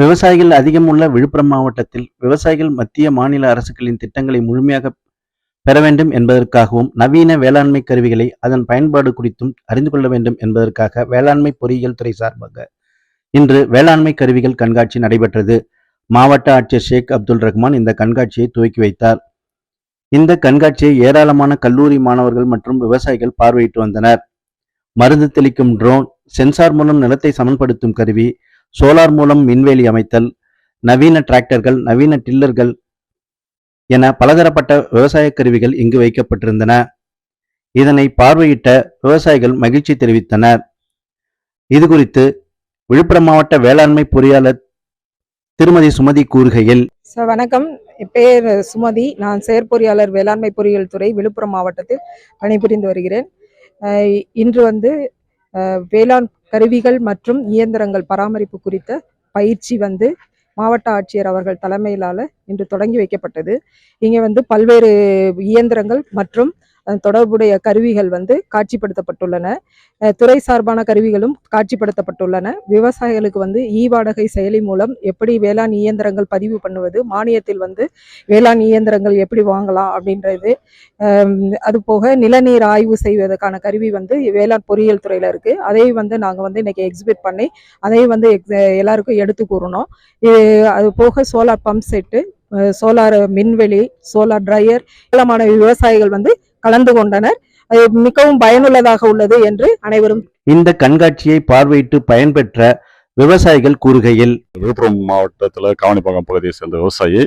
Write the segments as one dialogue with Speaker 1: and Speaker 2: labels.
Speaker 1: விவசாயிகள் அதிகம் உள்ள விழுப்புரம் மாவட்டத்தில் விவசாயிகள் மத்திய மாநில அரசுகளின் திட்டங்களை முழுமையாக பெற வேண்டும் என்பதற்காகவும் நவீன வேளாண்மை கருவிகளை அதன் பயன்பாடு குறித்தும் அறிந்து கொள்ள வேண்டும் என்பதற்காக வேளாண்மை பொறியியல் துறை சார்பாக இன்று வேளாண்மை கருவிகள் கண்காட்சி நடைபெற்றது. மாவட்ட ஆட்சியர் ஷேக் அப்துல் ரஹ்மான் இந்த கண்காட்சியை துவக்கி வைத்தார். இந்த கண்காட்சியை ஏராளமான கல்லூரி மாணவர்கள் மற்றும் விவசாயிகள் பார்வையிட்டு வந்தனர். மருந்து தெளிக்கும் ட்ரோன் சென்சார் மூலம் நிலத்தை சமன்படுத்தும் கருவி சோலார் மூலம் விண்வெளி அமைத்தல் நவீன டிராக்டர்கள் நவீன டில்லர்கள் என பலதரப்பட்ட விவசாய கருவிகள் இங்கு வைக்கப்பட்டிருந்தன. இதனை பார்வையிட்ட விவசாயிகள் மகிழ்ச்சி தெரிவித்தனர். இது குறித்து விழுப்புரம் மாவட்ட வேளாண்மை பொறியாளர் திருமதி சுமதி கூறுகையில்
Speaker 2: சார் வணக்கம். என் பேர் சுமதி. நான் செயற்பொறியாளர் வேளாண்மை பொறியியல் துறை விழுப்புரம் மாவட்டத்தில் பணிபுரிந்து வருகிறேன். இன்று வந்து வேளாண் கருவிகள் மற்றும் இயந்திரங்கள் பராமரிப்பு குறித்த பயிற்சி வந்து மாவட்ட ஆட்சியர் அவர்கள் தலைமையிலால இன்று தொடங்கி வைக்கப்பட்டது. இங்கே வந்து பல்வேறு இயந்திரங்கள் மற்றும் தொடர்புடைய கருவிகள் வந்து காட்சிப்படுத்தப்பட்டுள்ளன. துறை சார்பான கருவிகளும் காட்சிப்படுத்தப்பட்டுள்ளன. விவசாயிகளுக்கு வந்து இ வாடகை செயலி மூலம் எப்படி வேளாண் இயந்திரங்கள் பதிவு பண்ணுவது மானியத்தில் வந்து வேளாண் இயந்திரங்கள் எப்படி வாங்கலாம் அப்படின்றது அது போக நிலநீர் ஆய்வு செய்வதற்கான கருவி வந்து வேளாண் பொறியியல் துறையில் இருக்கு. அதை வந்து நாங்கள் வந்து இன்னைக்கு எக்ஸிபிட் பண்ணி அதை வந்து எல்லாருக்கும் எடுத்து கூறணும். அது போக சோலார் பம்ப் செட்டு சோலார் மின்வெளி சோலார் ட்ரையர் ஏராளமான விவசாயிகள் வந்து கலந்து கொண்டனர். அது மிகவும் பயனுள்ளதாக உள்ளது என்று அனைவரும்
Speaker 1: இந்த கண்காட்சியை பார்வையிட்டு பயன்பெற்ற விவசாயிகள் கூறுகையில்
Speaker 3: விழுப்புரம் மாவட்டத்தில் காவணிப்பாக்கம் பகுதியை சேர்ந்த விவசாயி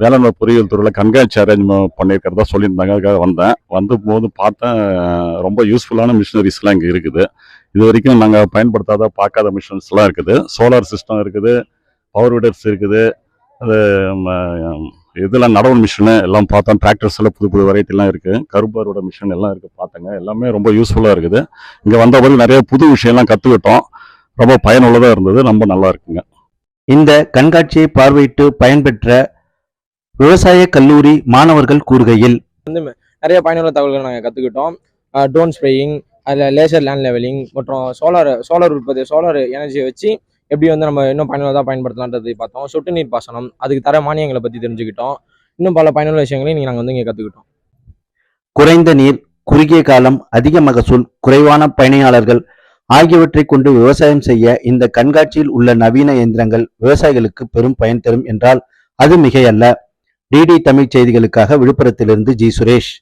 Speaker 3: வேளாண்மை பொறியியல் துறையில் கண்காட்சி அரேஞ்ச்மெண்ட் பண்ணியிருக்கிறதா சொல்லியிருந்தாங்க. அதுக்காக வந்தேன். வந்த போது பார்த்தேன் ரொம்ப யூஸ்ஃபுல்லான மிஷினரிஸ்லாம் இங்கே இருக்குது. இது வரைக்கும் நாங்கள் பயன்படுத்தாத பார்க்காத மிஷின்ஸ்லாம் இருக்குது. சோலார் சிஸ்டம் இருக்குது பவர் விடர்ஸ் இருக்குது. அது இதெல்லாம் நடவு மிஷினு எல்லாம் பார்த்தோம். டிராக்டர்ஸ் எல்லாம் புது புது வெரைட்டிலாம் இருக்குது கருப்பாரோட மிஷின் எல்லாம் இருக்குது பார்த்தேங்க. எல்லாமே ரொம்ப யூஸ்ஃபுல்லாக இருக்குது. இங்கே வந்த பிறகு நிறைய புது விஷயம்லாம் கற்றுக்கிட்டோம் ரொம்ப பயனுள்ளதாக இருந்தது. ரொம்ப நல்லா இருக்குங்க.
Speaker 1: இந்த கண்காட்சியை பார்வையிட்டு பயன்பெற்ற விவசாய கல்லூரி மாணவர்கள் கூறுகையில்
Speaker 4: நிறைய பயனுள்ள தகவல்கள் நாங்கள் கற்றுக்கிட்டோம் ட்ரோன் ஸ்ப்ரேயிங் அதில் லேசர் லேண்ட் லெவலிங் மற்றும் சோலார் சோலார் உற்பத்தி சோலார் எனர்ஜியை வச்சு எப்படி வந்து நம்ம இன்னும் பயனுள்ளதாக பயன்படுத்தலான்றதை பார்த்தோம். சொட்டு நீர் பாசனம் அதுக்கு தர மானியங்களை பற்றி தெரிஞ்சுக்கிட்டோம். இன்னும் பல பயனுள்ள விஷயங்களையும் நீங்கள் நாங்கள் வந்து இங்கே கற்றுக்கிட்டோம்
Speaker 1: குறைந்த நீர் குறுகிய காலம் அதிக மகசூல் குறைவான பயணியாளர்கள் ஆகியவற்றை கொண்டு விவசாயம் செய்ய இந்த கண்காட்சியில் உள்ள நவீன இயந்திரங்கள் விவசாயிகளுக்கு பெரும் பயன் தரும் என்றால் அது மிகையல்ல. டிடி தமிழ் செய்திகளுக்காக விழுப்புரத்திலிருந்து ஜி சுரேஷ்.